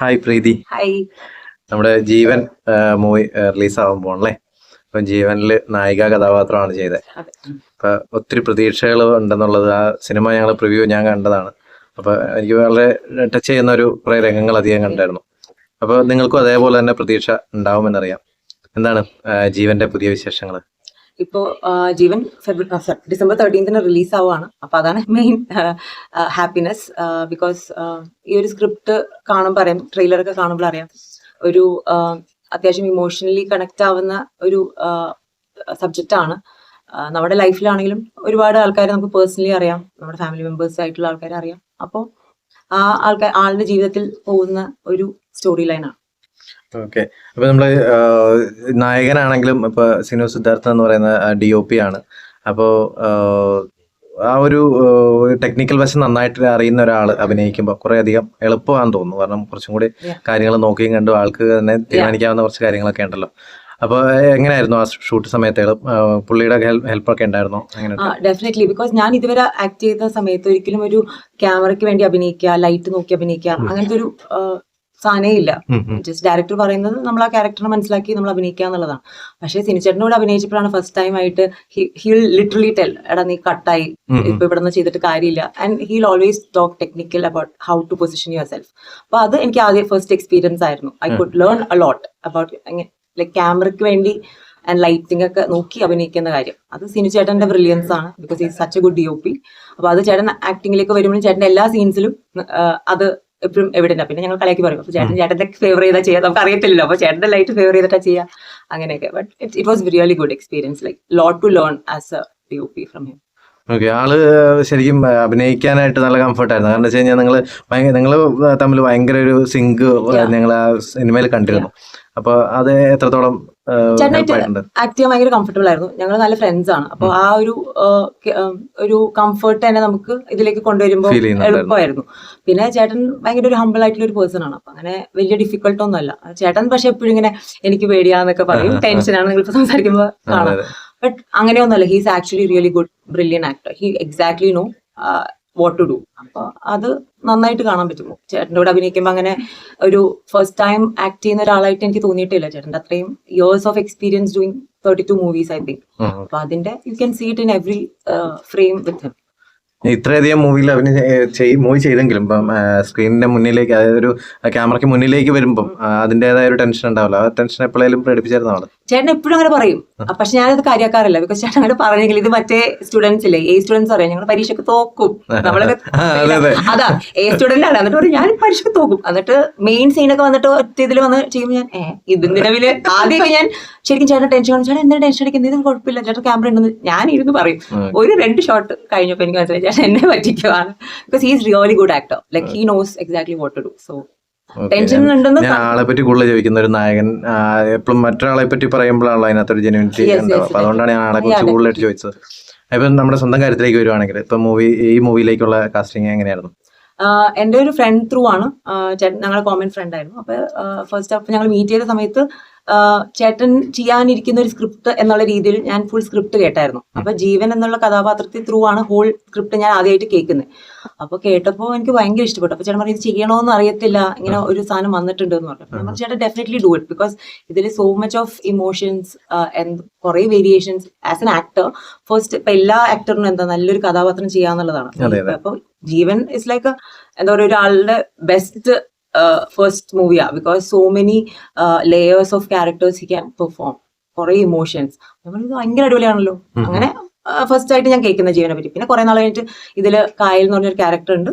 Hi പ്രീതി. Hi നമ്മുടെ ജീവൻ movie release ആവാൻ പോണല്ലേ അപ്പം ജീവനിൽ നായിക കഥാപാത്രമാണ് ചെയ്തത്. അപ്പൊ ഒത്തിരി പ്രതീക്ഷകൾ ഉണ്ടെന്നുള്ളത് ആ സിനിമ ഞങ്ങൾ പ്രിവ്യൂ ഞാൻ കണ്ടതാണ്. അപ്പൊ എനിക്ക് വളരെ ടച്ച് ചെയ്യുന്ന ഒരു കുറെ രംഗങ്ങൾ അധികം കണ്ടായിരുന്നു. അപ്പൊ നിങ്ങൾക്കും അതേപോലെ തന്നെ പ്രതീക്ഷ ഉണ്ടാവുമെന്നറിയാം. എന്താണ് ജീവന്റെ പുതിയ വിശേഷങ്ങൾ ഇപ്പോ ജീവൻ ഫെബ്രുവരി ഡിസംബർ തേർട്ടീൻത്തിന് റിലീസ് ആവുകയാണ് അപ്പൊ അതാണ് മെയിൻ ഹാപ്പിനെസ് ബിക്കോസ് ഈ ഒരു സ്ക്രിപ്റ്റ് കാണുമ്പോൾ അറിയാം ട്രെയിലറൊക്കെ കാണുമ്പോൾ അറിയാം. ഒരു അത്യാവശ്യം ഇമോഷണലി കണക്ട് ആവുന്ന ഒരു സബ്ജക്റ്റ് ആണ്. നമ്മുടെ ലൈഫിലാണെങ്കിലും ഒരുപാട് ആൾക്കാരെ നമുക്ക് പേഴ്സണലി അറിയാം. നമ്മുടെ ഫാമിലി മെമ്പേഴ്സ് ആയിട്ടുള്ള ആൾക്കാരെ അറിയാം. അപ്പോൾ ആ ആൾക്കാർ ആളുടെ ജീവിതത്തിൽ പോകുന്ന ഒരു സ്റ്റോറി ലൈനാണ് ഓക്കെ അപ്പൊ നമ്മൾ നായകനാണെങ്കിലും ഇപ്പൊ സിനു സിദ്ധാർത്ഥ എന്ന് പറയുന്ന ഡി ഒ പി ആണ്. അപ്പോ ആ, ഒരു ടെക്നിക്കൽ വശം നന്നായിട്ട് അറിയുന്ന ഒരാൾ അഭിനയിക്കുമ്പോൾ കുറെ അധികം എളുപ്പമാണെന്ന് തോന്നുന്നു. കാരണം കുറച്ചും കൂടി കാര്യങ്ങൾ നോക്കിയും കണ്ടു ആൾക്ക് തന്നെ തീരുമാനിക്കാവുന്ന കുറച്ച് കാര്യങ്ങളൊക്കെ ഉണ്ടല്ലോ. അപ്പൊ എങ്ങനെയായിരുന്നു ആ ഷൂട്ട് സമയത്ത്? പുള്ളിയുടെ ഹെൽപ്പ് ഒക്കെ ഉണ്ടായിരുന്നോ? ഡെഫിനറ്റ്ലി ബിക്കോസ് ഞാൻ ഇതുവരെ ആക്ട് ചെയ്ത സമയത്ത് ഒരിക്കലും ഒരു ക്യാമറയ്ക്ക് വേണ്ടി അഭിനയിക്കുക ലൈറ്റ് നോക്കി അഭിനയിക്കുക അങ്ങനത്തെ ഒരു സാധനേ ഇല്ല ജസ്റ്റ് ഡയറക്ടർ പറയുന്നത് നമ്മൾ ആ ക്യാരക്ടറിനെ മനസ്സിലാക്കി നമ്മൾ അഭിനയിക്കുക എന്നുള്ളതാണ്. പക്ഷേ സിനിച്ചേട്ടനോട് അഭിനയിച്ചപ്പോഴാണ് ഫസ്റ്റ് ടൈം ആയിട്ട് ഹിൽ ലിറ്ററലി ടെൽ എടാ നീ കട്ടായി ഇപ്പൊ ഇവിടെ നിന്ന് ചെയ്തിട്ട് കാര്യമില്ല. And he'll always talk technical about how to position yourself അപ്പൊ അത് എനിക്ക് ആദ്യം ഫസ്റ്റ് എക്സ്പീരിയൻസ് ആയിരുന്നു. I could learn a lot lot about like ക്യാമറയ്ക്ക് വേണ്ടി ആൻഡ് ലൈറ്റിംഗ് ഒക്കെ നോക്കി അഭിനയിക്കുന്ന കാര്യം. അത് സിനു ചേട്ടന്റെ ബ്രില്യൻസ് ആണ് ബിക്കോസ് ഈ such a good D O P അപ്പൊ അത് ചേട്ടൻ ആക്ടിംഗിലേക്ക് വരുമ്പോഴും ചേട്ടന്റെ എല്ലാ സീൻസിലും അത് എപ്പോഴും എവിടെയാണ് പിന്നെ ഞങ്ങൾ കളിയാക്കി പറയും. അപ്പൊ ചേട്ടൻ ചേട്ടന്റെ ഫേവർ ചെയ്താൽ ചെയ്യാം. നമുക്ക് അറിയത്തില്ലല്ലോ അപ്പൊ ചേട്ടൻ ലൈറ്റ് ഫേവർ ചെയ്തിട്ടാ ചെയ്യാ. അങ്ങനെയൊക്കെ. But it was really good experience like lot to learn as a D O P from him okay ആൾ ശരിക്കും അഭിനയിക്കാനായിട്ട് നല്ല കംഫർട്ട് ആയിരുന്നു. കാരണം വെച്ച് കഴിഞ്ഞാൽ നിങ്ങൾ നിങ്ങൾ തമ്മിൽ ഭയങ്കര ഒരു സിങ്ക് ഞങ്ങൾ ആ സിനിമയിൽ കണ്ടിരുന്നു. അപ്പൊ അത് എത്രത്തോളം? ആക്ട് ചെയ്യാൻ ഭയങ്കര കംഫർട്ടബിൾ ആയിരുന്നു. ഞങ്ങൾ നല്ല ഫ്രണ്ട്സ് ആണ്. അപ്പൊ ആ ഒരു ഒരു കംഫർട്ട് തന്നെ നമുക്ക് ഇതിലേക്ക് കൊണ്ടുവരുമ്പോൾ എളുപ്പമായിരുന്നു. പിന്നെ ചേട്ടൻ ഭയങ്കര ഒരു ഹമ്പിൾ ആയിട്ടുള്ള ഒരു പേഴ്സൺ ആണ്. അപ്പൊ അങ്ങനെ വലിയ ഡിഫിക്കൽട്ട് ഒന്നുമല്ല. ചേട്ടൻ പക്ഷെ എപ്പോഴും ഇങ്ങനെ എനിക്ക് പേടിയാന്നൊക്കെ പറയും. ടെൻഷനാണ് നിങ്ങൾ ഇപ്പൊ സംസാരിക്കുമ്പോൾ കാണാം. ബട്ട് ബട്ട് അങ്ങനെയൊന്നുമല്ല he's actually really good brilliant actor he exactly know what to do അപ്പൊ അത് നന്നായിട്ട് കാണാൻ പറ്റുമോ ചേട്ടന്റെ കൂടെ അഭിനയിക്കുമ്പോൾ അങ്ങനെ ഒരു ഫസ്റ്റ് ടൈം ആക്ട് ചെയ്യുന്ന ഒരാളായിട്ട് എനിക്ക് തോന്നിയിട്ടില്ല ചേട്ടന്റെ. അത്രയും years of experience doing thirty two movies I think. അപ്പൊ അതിന്റെ you can see it in every frame with him ഇത്രയധികം മൂവിയിൽ അഭിനയ മൂവി ചെയ്തെങ്കിലും ഇപ്പം സ്ക്രീനിന്റെ മുന്നിലേക്ക് അതായത് ഒരു ക്യാമറയ്ക്ക് മുന്നിലേക്ക് വരുമ്പം അതിന്റെതായ ഒരു ടെൻഷൻ ഉണ്ടാവില്ല. ആ ടെൻഷൻ എപ്പോഴേലും പ്രകടിപ്പിച്ചായിരുന്നു ആൾ ചേട്ടൻ എപ്പോഴും അങ്ങനെ പറയും. പക്ഷെ ഞാനത് കാര്യാക്കാറില്ല. ബിക്കോസ് ചേട്ടൻ അങ്ങനെ പറഞ്ഞെങ്കിൽ ഇത് മറ്റേ സ്റ്റുഡൻസ് അല്ലേ എ സ്റ്റുഡൻസ് അറിയാം? ഞങ്ങൾ പരീക്ഷയ്ക്ക് തോക്കും. നമ്മളൊക്കെ അതെ, എ സ്റ്റുഡന്റ് ആണ്. എന്നിട്ട് പറയും ഞാൻ പരീക്ഷയ്ക്ക് തോക്കും. എന്നിട്ട് മെയിൻ സീനൊക്കെ വന്നിട്ട് ഒറ്റ ഇതിൽ വന്ന് ചെയ്യുമ്പോൾ ഞാൻ ഏ ഇത് നിലവിൽ ആദ്യമൊക്കെ ഞാൻ ശരിക്കും ചേട്ടൻ ടെൻഷൻ കാണും. ചേട്ടൻ എന്തിനാ ടെൻഷൻ അടിക്കുന്നത് ഇത് കുഴപ്പമില്ല. ചേട്ടൻ ക്യാമറ ഉണ്ടെന്ന് ഞാൻ ഇരുന്ന് പറയും. ഒരു രണ്ട് ഷോട്ട് കഴിഞ്ഞപ്പോൾ എനിക്ക് മനസ്സിലായി ചേട്ടൻ എന്നെ പറ്റിക്കുവാണ്. Because he's really good actor like he knows exactly what to do so tension ഉണ്ടെന്ന് ഞാൻ ആളെ പറ്റി കൂടുതൽ ചോദിക്കുന്ന ഒരു നായകൻ എപ്പോഴും മറ്റൊരാളെ പറ്റി പറയുമ്പോഴാണല്ലോ അതിനകത്തൊരു ജെനുവിനിറ്റി ഉണ്ടാവും അപ്പൊ അതുകൊണ്ടാണ് ഞാൻ ആളെ കുറിച്ച് കൂടുതലായിട്ട് ചോദിച്ചത്. ഇപ്പൊ നമ്മുടെ സ്വന്തം കാര്യത്തിലേക്ക് വരുവാണെങ്കിൽ ഇപ്പൊ മൂവി ഈ മൂവിയിലേക്കുള്ള കാസ്റ്റിംഗ് എങ്ങനെയായിരുന്നു? എന്റെ എന്റെ ഒരു ഫ്രണ്ട് ത്രൂ ആണ്. ഞങ്ങളുടെ കോമൺ ഫ്രണ്ട് ആയിരുന്നു. അപ്പൊ ഫസ്റ്റ് ഓഫ് ഞങ്ങൾ മീറ്റ് ചെയ്ത സമയത്ത് ചേട്ടൻ ചെയ്യാനിരിക്കുന്ന ഒരു സ്ക്രിപ്റ്റ് എന്നുള്ള രീതിയിൽ ഞാൻ ഫുൾ സ്ക്രിപ്റ്റ് കേട്ടായിരുന്നു. അപ്പൊ ജീവൻ എന്നുള്ള കഥാപാത്രത്തിൽ ത്രൂ ആണ് ഹോൾ സ്ക്രിപ്റ്റ് ഞാൻ ആദ്യമായിട്ട് കേൾക്കുന്നത്. അപ്പൊ കേട്ടപ്പോൾ എനിക്ക് ഭയങ്കര ഇഷ്ടപ്പെട്ടു. അപ്പൊ ചേട്ടൻ പറഞ്ഞു ഇത് ചെയ്യണോന്ന് അറിയത്തില്ല. ഇങ്ങനെ ഒരു സാധനം വന്നിട്ടുണ്ട് എന്ന് പറഞ്ഞു ചേട്ടൻ ഡെഫിനറ്റ്ലി ഡു ഇറ്റ് ബിക്കോസ് ഇതിൽ സോ മച്ച് ഓഫ് ഇമോഷൻസ് കുറെ variations as an actor first ഇപ്പൊ എല്ലാ ആക്ടറിനും എന്താ നല്ലൊരു കഥാപാത്രം ചെയ്യാന്നുള്ളതാണ്. അപ്പൊ ജീവൻ ഇസ് ലൈക്ക് എന്താ പറയുക ഒരാളുടെ ബെസ്റ്റ് ഫസ്റ്റ് മൂവിയാണ് because so many layers of characters he can perform കുറെ ഇമോഷൻസ് നമ്മൾ ഭയങ്കര അടിപൊളിയാണല്ലോ. അങ്ങനെ ഫസ്റ്റ് ആയിട്ട് ഞാൻ കേൾക്കുന്ന ജീവനെ പറ്റി. പിന്നെ കുറെ നാൾ കഴിഞ്ഞിട്ട് ഇതിൽ കായൽ എന്ന് പറഞ്ഞൊരു ക്യാരക്ടർ ഉണ്ട്.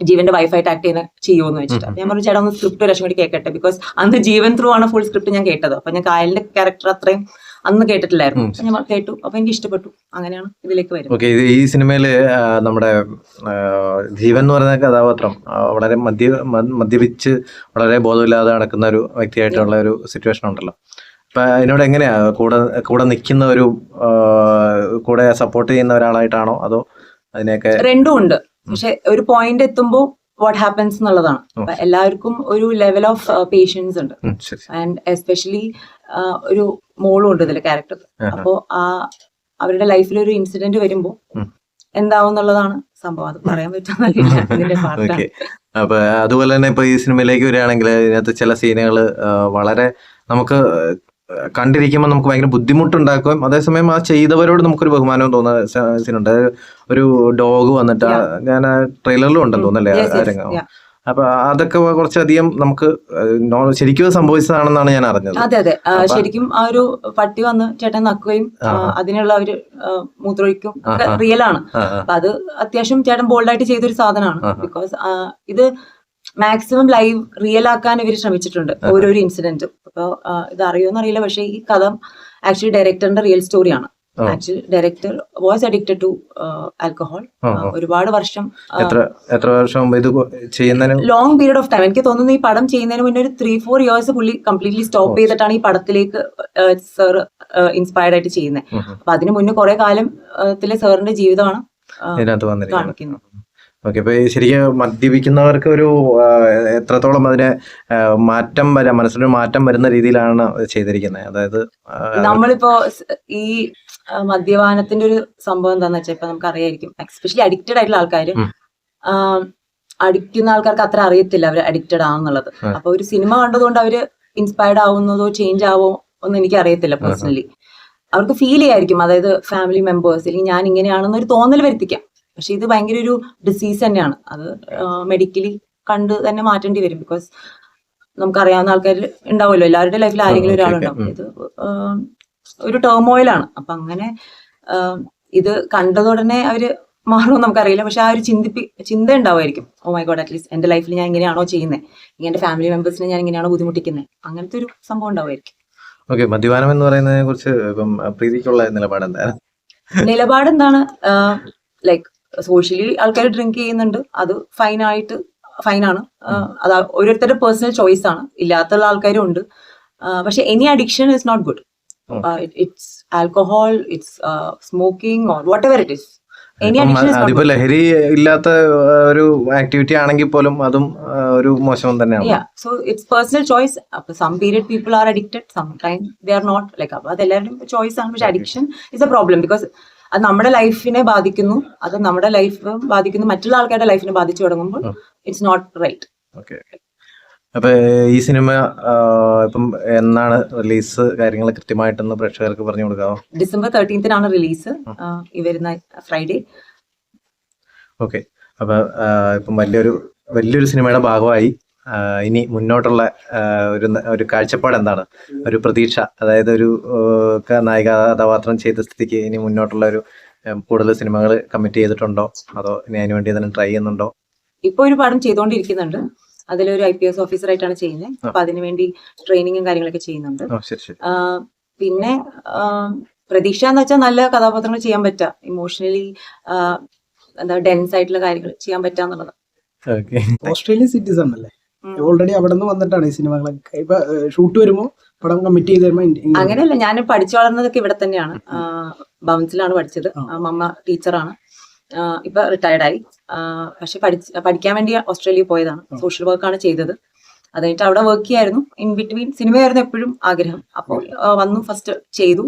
ജീവന്റെ വൈഫായിട്ട് ആക്ട് ചെയ്യുന്ന ചെയ്യുമെന്ന് വെച്ചിട്ട്. ഞാൻ പറഞ്ഞു ചേട്ടാ ഒന്ന് സ്ക്രിപ്റ്റ് ഒരു ലക്ഷം കൂടി കേൾക്കട്ടെ. ബിക്കോസ് അന്ന് ജീവൻ ത്രൂ ആണ് ഫുൾ സ്ക്രിപ്റ്റ് ഞാൻ കേട്ടത്. അപ്പൊ ഞാൻ കായലിന്റെ ക്യാരക്ടർ അത്രയും അന്ന് കേട്ടിട്ടില്ലായിരുന്നു. ഞാൻ കേട്ടു. അപ്പൊ എനിക്ക് ഇഷ്ടപ്പെട്ടു. അങ്ങനെയാണ് ഇതിലേക്ക് വരുന്നത്. ഓക്കെ ഈ സിനിമയിൽ നമ്മുടെ ജീവൻ എന്ന് പറയുന്ന കഥാപാത്രം വളരെ മദ്യ മദ്യപിച്ച് വളരെ ബോധമില്ലാതെ നടക്കുന്ന ഒരു വ്യക്തിയായിട്ടുള്ള ഒരു സിറ്റുവേഷൻ ഉണ്ടല്ലോ. അപ്പൊ അതിനോട് എങ്ങനെയാ? കൂടെ കൂടെ നിൽക്കുന്ന ഒരു കൂടെ സപ്പോർട്ട് ചെയ്യുന്ന ഒരാളായിട്ടാണോ അതോ അതിനെയൊക്കെ രണ്ടും ഉണ്ട്. പക്ഷെ ഒരു പോയിന്റ് എത്തുമ്പോൾ വാട്ട് ഹാപ്പൻസ് എന്നുള്ളതാണ്. അപ്പൊ എല്ലാവർക്കും ഒരു ലെവൽ ഓഫ് പേഷ്യൻസ് ഉണ്ട്. ആൻഡ് എസ്പെഷ്യലി ഒരു മോളും ഉണ്ട് ഇതിലെ ക്യാരക്ടർ അപ്പോ ആ അവരുടെ ലൈഫിൽ ഒരു ഇൻസിഡന്റ് വരുമ്പോൾ. എന്താവും എന്നുള്ളതാണ് സംഭവം. അത് പറയാൻ ഓക്കെ അപ്പൊ അതുപോലെ തന്നെ ഇപ്പൊ ഈ സിനിമയിലേക്ക് വരികയാണെങ്കിൽ ഇതിനകത്ത് ചില സീനുകൾ വളരെ നമുക്ക് കണ്ടിരിക്കുമ്പോൾ നമുക്ക് ഭയങ്കര ബുദ്ധിമുട്ടുണ്ടാക്കുകയും അതേസമയം ആ ചെയ്തവരോട് നമുക്കൊരു ബഹുമാനവും തോന്നുന്ന സീനുണ്ട്. ഒരു ഡോഗ് വന്നിട്ട് ഞാൻ ട്രെയിലറിലും ഉണ്ടെന്ന് തോന്നല്ലേ ആ- ആ രംഗം അപ്പൊ അതൊക്കെ കുറച്ചധികം നമുക്ക് ശരിക്കും സംഭവിച്ചതാണെന്നാണ് ഞാൻ അറിഞ്ഞത്. അതെ അതെ. ശരിക്കും ആ ഒരു പട്ടി വന്ന് ചേട്ടൻ നക്കുകയും. അതിനുള്ള ഒരു മൂത്രൊഴിക്കും. റിയൽ ആണ് അത് അത്യാവശ്യം ചേട്ടൻ ബോൾഡായിട്ട് ചെയ്തൊരു സാധനമാണ്. ബിക്കോസ് ഇത് മാക്സിമം ലൈവ് റിയൽ ആക്കാൻ ഇവർ ശ്രമിച്ചിട്ടുണ്ട് ഓരോരോ ഇൻസിഡന്റും അപ്പോൾ ഇത് അറിയുമെന്ന് അറിയില്ല പക്ഷെ ഈ കഥ ആക്ച്വലി ഡയറക്ടറിന്റെ റിയൽ സ്റ്റോറിയാണ് actually director was addicted to alcohol. ഒരുപാട് വർഷം എത്ര വർഷം ഇത് ചെയ്യുന്നതിന് ലോങ് പീരീഡ് ഓഫ് ടൈം എനിക്ക് തോന്നുന്നു ഈ പടം ചെയ്യുന്നതിന് മുന്നേ ഒരു ത്രീ ഫോർ ഇയേഴ്സ് പുള്ളി കംപ്ലീറ്റ്ലി സ്റ്റോപ്പ് ചെയ്തിട്ടാണ് ഈ പടത്തിലേക്ക് സർ ഇൻസ്പയർഡ് ആയിട്ട് ചെയ്യുന്നത്. അപ്പൊ അതിന് മുന്നേ കുറെ കാലം ത്തിലെ സാറിന്റെ ജീവിതമാണ് കാണിക്കുന്നത്. ഓക്കെ അപ്പോൾ ശരിക്കും മദ്യപിക്കുന്നവർക്ക് ഒരു എത്രത്തോളം അതിനെ മാറ്റം വരാം മനസ്സിനൊരു മാറ്റം വരുന്ന രീതിയിലാണ് ചെയ്തിരിക്കുന്നത് അതായത് നമ്മളിപ്പോ ഈ മദ്യപാനത്തിന്റെ ഒരു സംഭവം എന്താണെന്ന് വെച്ചാൽ ഇപ്പൊ നമുക്ക് അറിയായിരിക്കും എസ്പെഷ്യലി അഡിക്റ്റഡ് ആയിട്ടുള്ള ആൾക്കാർ. അടിക്കുന്ന ആൾക്കാർക്ക് അത്ര അറിയത്തില്ല അവർ അഡിക്റ്റഡ് ആണെന്നുള്ളത്. അപ്പൊ ഒരു സിനിമ കണ്ടതുകൊണ്ട് അവർ ഇൻസ്പയർഡ് ആവുന്നതോ ചേഞ്ച് ആവോ ഒന്നും എനിക്ക് അറിയത്തില്ല പേഴ്സണലി അവർക്ക് ഫീൽ ചെയ്യായിരിക്കും. അതായത് ഫാമിലി മെമ്പേഴ്സ് അല്ലെങ്കിൽ ഞാൻ ഇങ്ങനെയാണെന്നൊരു തോന്നൽ വരുത്തിക്കാം. പക്ഷെ ഇത് ഭയങ്കര ഒരു ഡിസീസ് തന്നെയാണ്. അത് മെഡിക്കലി കണ്ട് തന്നെ മാറ്റേണ്ടി വരും. ബിക്കോസ് നമുക്കറിയാവുന്ന ആൾക്കാർ ഉണ്ടാവുമല്ലോ. എല്ലാവരുടെ ലൈഫിൽ ആരെങ്കിലും. ഒരാളുണ്ടാവും. ഇത് ഒരു ടേമോയിലാണ് അപ്പൊ അങ്ങനെ ഇത് കണ്ടതുടനെ അവർ മാറുമെന്ന് നമുക്കറിയില്ല. പക്ഷെ ആ ഒരു ചിന്തിപ്പി ചിന്ത ഉണ്ടാവുമായിരിക്കും. ഓ മൈ ഗോഡ് അറ്റ്ലീസ്റ്റ് എന്റെ ലൈഫിൽ ഞാൻ ഇങ്ങനെയാണോ ചെയ്യുന്നത് എന്റെ ഫാമിലി മെമ്പേഴ്സിനെ ഞാൻ ഇങ്ങനെയാണോ ബുദ്ധിമുട്ടിക്കുന്നത് അങ്ങനത്തെ ഒരു സംഭവം ഉണ്ടാവുമായിരിക്കും. ഓക്കെ മദ്യപാനം എന്ന് പറയുന്നതിനെ കുറിച്ച് ഇപ്പം പ്രീതിക്കുള്ള നിലപാട് എന്താണ് നിലപാട് എന്താണ് ലൈക്ക് സോഷ്യലി ആൾക്കാർ ഡ്രിങ്ക് ചെയ്യുന്നുണ്ട്. അത് ഫൈനായിട്ട് ഫൈനാണ് അത് ഓരോരുത്തരുടെ പേഴ്സണൽ ചോയ്സ് ആണ്. ഇല്ലാത്തുള്ള ആൾക്കാരും ഉണ്ട്. പക്ഷെ any addiction is not good. It's alcohol it's smoking or whatever it is അതിപ്പോ ലഹരി ഇല്ലാത്ത ഒരു ആക്ടിവിറ്റി ആണെങ്കിൽ പോലും അതും ഒരു മോശം തന്നെയാണ്. സോ ഇറ്റ്സ് പേഴ്സണൽ ചോയ്സ് അപ്പൊ some period people are addicted sometimes they are not. Like അപ്പൊ അതെല്ലാവരും ചോയ്സ് ആണ്. പക്ഷെ addiction is a problem because അത് നമ്മുടെ ലൈഫിനെ ബാധിക്കുന്നു. അത് നമ്മുടെ ലൈഫ് ബാധിക്കുന്നു. മറ്റുള്ള ആൾക്കാരുടെ ലൈഫിനെ ബാധിച്ചു തുടങ്ങുമ്പോൾ. ഇറ്റ്സ് നോട്ട് റൈറ്റ് അപ്പൊ ഈ സിനിമ ഇപ്പം എന്നാണ് റിലീസ് കാര്യങ്ങൾ കൃത്യമായിട്ടൊന്ന് പ്രേക്ഷകർക്ക് പറഞ്ഞു കൊടുക്കാമോ ഡിസംബർ തേർട്ടീൻത്തിനാണ് റിലീസ്. ഈ വരുന്ന ഫ്രൈഡേ ഓക്കെ അപ്പൊ ഇപ്പം വലിയൊരു വലിയൊരു സിനിമയുടെ ഭാഗമായി ഇനി മുന്നോട്ടുള്ള ഒരു ഒരു കാഴ്ചപ്പാട് എന്താണ് ഒരു പ്രതീക്ഷ അതായത് ഒരു നായിക കഥാപാത്രം ചെയ്ത സ്ഥിതിക്ക് ഇനി മുന്നോട്ടുള്ള ഒരു കൂടുതൽ സിനിമകൾ കമ്മിറ്റ് ചെയ്തിട്ടുണ്ടോ? അതോ ഇനി അതിനു വേണ്ടി തന്നെ ട്രൈ ചെയ്യുന്നുണ്ടോ? ഇപ്പൊ ഒരു പടം ചെയ്തുകൊണ്ടിരിക്കുന്നുണ്ട് അതിലൊരു ഐ പി എസ് ഓഫീസർ ആയിട്ടാണ് ചെയ്യുന്നത് അപ്പൊ അതിനുവേണ്ടി ട്രെയിനിങ്ങും കാര്യങ്ങളൊക്കെ ചെയ്യുന്നുണ്ട്. ഓ ശരി ശരി. പിന്നെ പ്രതീക്ഷ എന്ന് വെച്ചാൽ നല്ല കഥാപാത്രങ്ങൾ ചെയ്യാൻ പറ്റുക ഇമോഷണലി എന്താ ഡെൻസ് ആയിട്ടുള്ള കാര്യങ്ങൾ ചെയ്യാൻ പറ്റാന്നുള്ളത്. ഓക്കെ ഓസ്ട്രേലിയൻ സിറ്റിസൺ അല്ലേ. ഓൾറെഡി അവിടെ നിന്ന് വന്നിട്ടാണ് ഈ സിനിമകളൊക്കെ. ഇപ്പൊ ഷൂട്ട് വരുമ്പോ പടം കമ്മിറ്റ് ചെയ്ത് വരുമ്പോ അങ്ങനെയല്ല ഞാൻ പഠിച്ചു വളർന്നതൊക്കെ ഇവിടെ തന്നെയാണ്. ബൗൺസിലാണ് പഠിച്ചത്. മമ്മ ടീച്ചറാണ്. ഇപ്പൊ റിട്ടയർഡായി പക്ഷെ പഠിച്ച് പഠിക്കാൻ വേണ്ടി ഓസ്ട്രേലിയ പോയതാണ്. സോഷ്യൽ വർക്കാണ് ചെയ്തത്. അത് കഴിഞ്ഞിട്ട് അവിടെ വർക്ക് ചെയ്യായിരുന്നു. ഇൻ ബിറ്റ്വീൻ സിനിമയായിരുന്നു എപ്പോഴും ആഗ്രഹം. അപ്പോൾ വന്നു ഫസ്റ്റ് ചെയ്തു.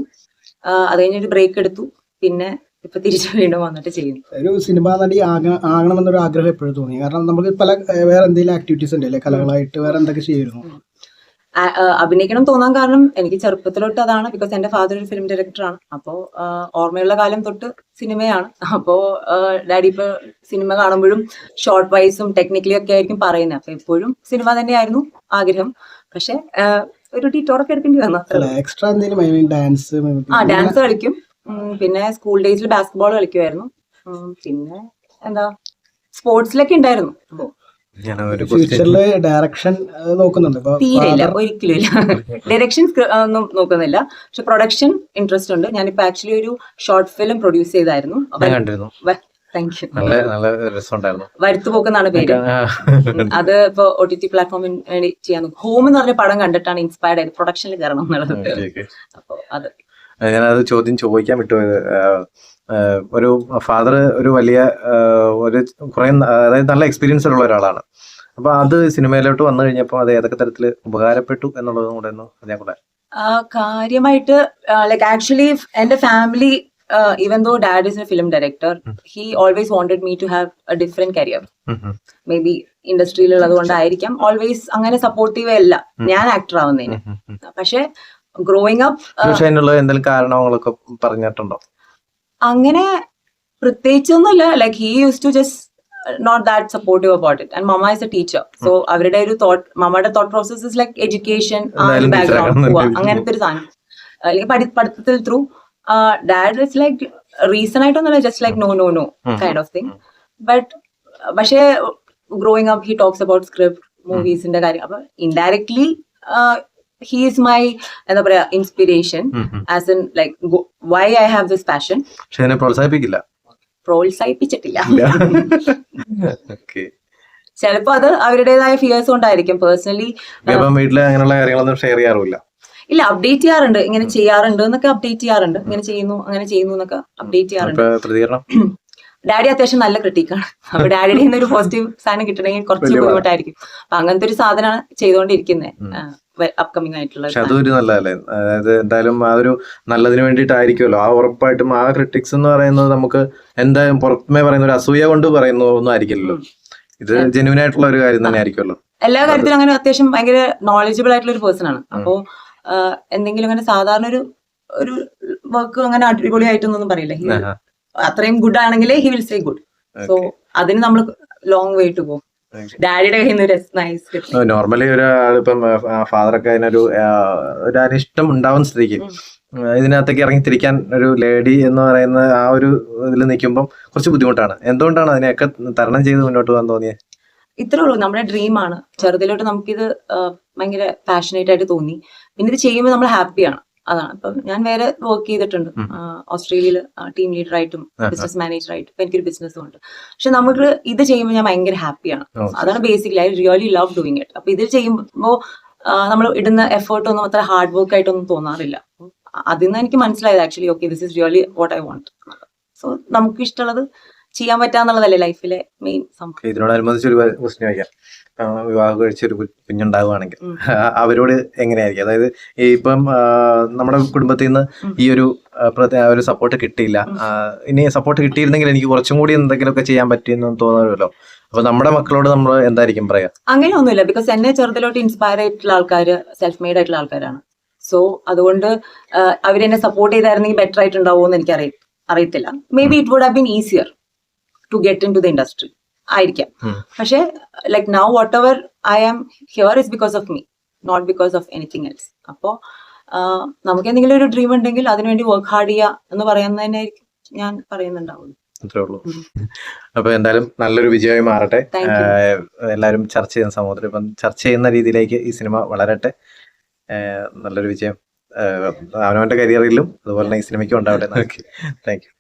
അത് കഴിഞ്ഞൊരു ബ്രേക്ക് എടുത്തു. പിന്നെ ഇപ്പൊ തിരിച്ചു വീണ്ടും വന്നിട്ട് ചെയ്യുന്നു ഒരു സിനിമ നടി ആക- ആകണമെന്നൊരു ആഗ്രഹം എപ്പോഴും തോന്നി. കാരണം നമുക്ക് പല വേറെ എന്തെങ്കിലും ആക്ടിവിറ്റീസ് ഉണ്ട് അല്ലേ? കലകളായിട്ട് വേറെ എന്തൊക്കെ ചെയ്യുന്നു അഭിനയിക്കണം തോന്നാൻ കാരണം എനിക്ക് ചെറുപ്പത്തിലോട്ട് അതാണ്. ബിക്കോസ് എന്റെ ഫാദർ ഒരു ഫിലിം ഡയറക്ടറാണ് അപ്പോ ഓർമ്മയുള്ള കാലം തൊട്ട് സിനിമയാണ്. അപ്പോ ഡാഡി ഇപ്പൊ സിനിമ കാണുമ്പോഴും ഷോർട്ട് വൈസും ടെക്നിക്കലി ഒക്കെ ആയിരിക്കും പറയുന്നത്. അപ്പൊ എപ്പോഴും സിനിമ തന്നെയായിരുന്നു ആഗ്രഹം. പക്ഷെ ഒരു ടീറ്റോറൊക്കെ എടുക്കേണ്ടി വന്നു. എക്സ്ട്രാ എന്തെങ്കിലും ഡാൻസ് ആ ഡാൻസ് കളിക്കും. പിന്നെ സ്കൂൾ ഡേയ്സിൽ ബാസ്കറ്റ്ബോൾ കളിക്കുമായിരുന്നു പിന്നെ എന്താ സ്പോർട്സിലൊക്കെ ഉണ്ടായിരുന്നു. ഫ്യൂച്ചറിൽ ഡയറക്ഷൻ നോക്കുന്നുണ്ട്. ഇപ്പൊ തീരെ ഇല്ല father- ഒരിക്കലും ഇല്ല. ഡയറക്ഷൻ ഒന്നും നോക്കുന്നില്ല. പക്ഷെ പ്രൊഡക്ഷൻ ഇൻട്രസ്റ്റ് ഉണ്ട്. ഞാനിപ്പോ ആക്ച്വലി ഒരു ഷോർട്ട് ഫിലിം പ്രൊഡ്യൂസ് ചെയ്തായിരുന്നു. വരുത്തുപോക്കെന്നാണ് പേര്. അത് ഇപ്പോ ഒ ടി ടി പ്ലാറ്റ്ഫോമിന് വേണ്ടി ചെയ്യാൻ ഹോം എന്ന് പറഞ്ഞ പടം കണ്ടിട്ടാണ് ഇൻസ്പയർഡ് ആയത്. പ്രൊഡക്ഷനിൽ കയറണം എന്നുള്ളത്. അപ്പൊ അത് ഞാനത് ചോദ്യം ചോദിക്കാൻ വിട്ടുപോയത് ഒരു ഫാദർ ഒരു വലിയ ഒരു കുറേ അതായത് നല്ല എക്സ്പീരിയൻസ് ഉള്ള ഒരാളാണ്. അപ്പൊ അത് സിനിമയിലോട്ട് വന്നു കഴിഞ്ഞപ്പോൾ അത് ഏതൊക്കെ തരത്തിൽ ഉപകാരപ്പെട്ടു എന്നുള്ളതും കൂടെ ഒന്ന് ഞാൻ കൂടെ. കാര്യമായിട്ട് ലൈക്ക് ആക്ച്വലി എന്റെ family even though dad is a film director he always wanted me to have a different career. Maybe ഇൻഡസ്ട്രിയിലുള്ളത് കൊണ്ടായിരിക്കാം. ഓൾവേസ് അങ്ങനെ സപ്പോർട്ടീവ് അല്ല. ഞാൻ ആക്ടർ ആവുന്നതിന്. പക്ഷെ ഗ്രോയിങ് അപ്പ് എന്തെങ്കിലും കാരണങ്ങളൊക്കെ പറഞ്ഞിട്ടുണ്ടോ? അങ്ങനെ പ്രത്യേകിച്ചൊന്നുമില്ല. Like he use to just not that supportive about it and mama is a teacher so അവരുടെ ഒരു thought മമ്മയുടെ thought process is like education background പോവാ. അങ്ങനത്തെ ഒരു സാധനം. അല്ലെങ്കിൽ പഠി പഠിത്തത്തിൽ through dad is like reason ആയിട്ടൊന്നുമില്ല. Just like no no no kind of thing but പക്ഷേ growing up he talks about script മൂവീസിന്റെ കാര്യം. അപ്പൊ ഇൻഡയറക്ട്ലി ഹി ഈസ് മൈ എന്താ പറയാ inspiration as in like why I have this passion പക്ഷെ അതിനെ പ്രോത്സാഹിപ്പിക്കില്ല. പ്രോത്സാഹിപ്പിച്ചിട്ടില്ല. ചിലപ്പോ അത് അവരുടേതായ ഫിയേഴ്സ് കൊണ്ടായിരിക്കും. പേഴ്സണലി വീട്ടിലെ അങ്ങനെയുള്ള കാര്യങ്ങളൊന്നും ഷെയർ ചെയ്യാറില്ല ഇല്ല അപ്ഡേറ്റ് ചെയ്യാറുണ്ട്. ഇങ്ങനെ ചെയ്യാറുണ്ട് എന്നൊക്കെ അപ്ഡേറ്റ് ചെയ്യാറുണ്ട്. ഇങ്ങനെ ചെയ്യുന്നു അങ്ങനെ ചെയ്യുന്നു എന്നൊക്കെ അപ്ഡേറ്റ് ചെയ്യാറുണ്ട്. ഡാഡി അത്യാവശ്യം നല്ല ക്രിട്ടിക്കാണ് അപ്പൊ ഡാഡിയുടെ ഒരു പോസിറ്റീവ് സാധനം കിട്ടണമെങ്കിൽ കുറച്ച് ബുദ്ധിമുട്ടായിരിക്കും. അപ്പൊ അങ്ങനത്തെ ഒരു സാധനമാണ് ചെയ്തുകൊണ്ടിരിക്കുന്നത് അപ്കമിങ് ആയിട്ടുള്ള പക്ഷെ അതൊരു നല്ലതല്ലേ? അതായത് എന്തായാലും ആ ഒരു നല്ലതിന് വേണ്ടിയിട്ടായിരിക്കുമല്ലോ. ആ ഉറപ്പായിട്ടും ആ ക്രിട്ടിക്സ് എന്ന് പറയുന്നത് നമുക്ക് എന്തായാലും പുറമേ പറയുന്ന ഒരു അസൂയ കൊണ്ട് പറയുന്ന ഒന്നും ആയിരിക്കില്ലല്ലോ. ഇത് ജെന്യൂൻ ആയിട്ടുള്ള ഒരു കാര്യം തന്നെ ആയിരിക്കുമല്ലോ. എല്ലാ കാര്യത്തിലും അങ്ങനെ അത്യാവശ്യം ഭയങ്കര നോളജബിൾ ആയിട്ടുള്ള ഒരു പേഴ്സൺ ആണ്. അപ്പോ എന്തെങ്കിലും അങ്ങനെ സാധാരണ ഒരു ഒരു വർക്ക് അങ്ങനെ അടിപൊളിയായിട്ടൊന്നും പറയില്ല. അത്രയും good ആണെങ്കിലേ he will say good so അതിന് നമ്മൾ ലോങ് വേ ടു പോകും ഡാഡിയുടെ കയ്യിൽ നിന്ന് നൈസ് നോർമലി ഒരാളിപ്പം ഇപ്പം ഫാദറൊക്കെ അതിനൊരു ഒരനിഷ്ടം ഒരു അനിഷ്ടം ഉണ്ടാവുന്ന സ്ത്രീക്ക് ഇതിനകത്തേക്ക് ഇറങ്ങി തിരിക്കാൻ ഒരു ലേഡി എന്ന് പറയുന്ന ആ ഒരു ഇതിൽ നിൽക്കുമ്പോൾ കുറച്ച് ബുദ്ധിമുട്ടാണ്. എന്തുകൊണ്ടാണ് അതിനെയൊക്കെ തരണം ചെയ്ത് മുന്നോട്ട് പോകാൻ തോന്നിയത് ഇത്രേ ഉള്ളൂ. നമ്മുടെ ഡ്രീമാണ് ചെറുതിലോട്ട് നമുക്കിത് ഭയങ്കര പാഷനേറ്റ് ആയിട്ട് തോന്നി. പിന്നെ ഇത് ചെയ്യുമ്പോൾ നമ്മൾ ഹാപ്പിയാണ് അതാണ്. അപ്പം ഞാൻ വേറെ വർക്ക് ചെയ്തിട്ടുണ്ട്. ഓസ്ട്രേലിയയിൽ ടീം ലീഡർ ആയിട്ടും ബിസിനസ് മാനേജർ ആയിട്ടും ഇപ്പൊ എനിക്കൊരു ബിസിനസ്സും ഉണ്ട്. പക്ഷെ നമുക്ക് ഇത് ചെയ്യുമ്പോൾ ഞാൻ ഭയങ്കര ഹാപ്പിയാണ് അതാണ് basically I really love doing it അപ്പൊ ഇത് ചെയ്യുമ്പോൾ നമ്മൾ ഇടുന്ന എഫേർട്ട് ഒന്നും അത്ര ഹാർഡ് വർക്ക് ആയിട്ടൊന്നും തോന്നാറില്ല. അതിൽ നിന്ന് എനിക്ക് മനസ്സിലായത് actually okay this is really what I want so നമുക്ക് ഇഷ്ടമുള്ളത് ചെയ്യാൻ പറ്റാന്നുള്ളതല്ലേ ലൈഫിലെ മെയിൻ സംഭവം. ഇതിനോടനുബന്ധിച്ച് ഒരു ക്വസ്റ്റ്യൻ ചോദിക്കാം. വിവാഹം കഴിച്ചൊരു കുഞ്ഞുണ്ടാവുകയാണെങ്കിൽ. അവരോട് എങ്ങനെയായിരിക്കും? അതായത് ഇപ്പം നമ്മുടെ കുടുംബത്തിൽ നിന്ന് ഈ ഒരു ഒരു സപ്പോർട്ട് കിട്ടിയില്ല. ഇനി സപ്പോർട്ട് കിട്ടിയിരുന്നെങ്കിൽ എനിക്ക് കുറച്ചും കൂടി എന്തെങ്കിലുമൊക്കെ ചെയ്യാൻ പറ്റിയെന്ന് തോന്നുമല്ലോ അപ്പൊ നമ്മുടെ മക്കളോട് നമ്മൾ എന്തായിരിക്കും പറയാ? അങ്ങനെയൊന്നുമില്ല. ബിക്കോസ് എന്നെ ചെറുതിലോട്ട് ഇൻസ്പയർ ആയിട്ടുള്ള ആൾക്കാർ സെൽഫ് മെയ്ഡ് ആയിട്ടുള്ള ആൾക്കാരാണ്. സോ അതുകൊണ്ട് അവരെന്നെ സപ്പോർട്ട് ചെയ്തായിരുന്നെങ്കിൽ ബെറ്റർ ആയിട്ടുണ്ടാവുമോ എന്ന് എനിക്ക് അറിയ അറിയത്തില്ല. Maybe it would have been easier to get into the industry ആയിരിക്കാം. പക്ഷെ like like now whatever I am here is because of me not because of anything else അപ്പോൾ നമുക്ക് എന്തെങ്കിലും ഒരു ഡ്രീം ഉണ്ടെങ്കിൽ അതിനുവേണ്ടി വർക്ക് ഹാർഡ് ചെയ്യുക എന്ന് പറയുന്നതിനായിരിക്കും ഞാൻ പറയുന്നുണ്ടാവുള്ളൂ. അത്രേ ഉള്ളൂ. അപ്പൊ എന്തായാലും നല്ലൊരു വിജയമായി മാറട്ടെ. എല്ലാരും എല്ലാവരും ചർച്ച ചെയ്യുന്ന സമൂഹത്തിൽ ഇപ്പം ചർച്ച ചെയ്യുന്ന രീതിയിലേക്ക് ഈ സിനിമ വളരട്ടെ. നല്ലൊരു വിജയം. അവനവന്റെ കരിയറിലും അതുപോലെ തന്നെ ഈ സിനിമയ്ക്കും ഉണ്ടാവട്ടെ. Thank you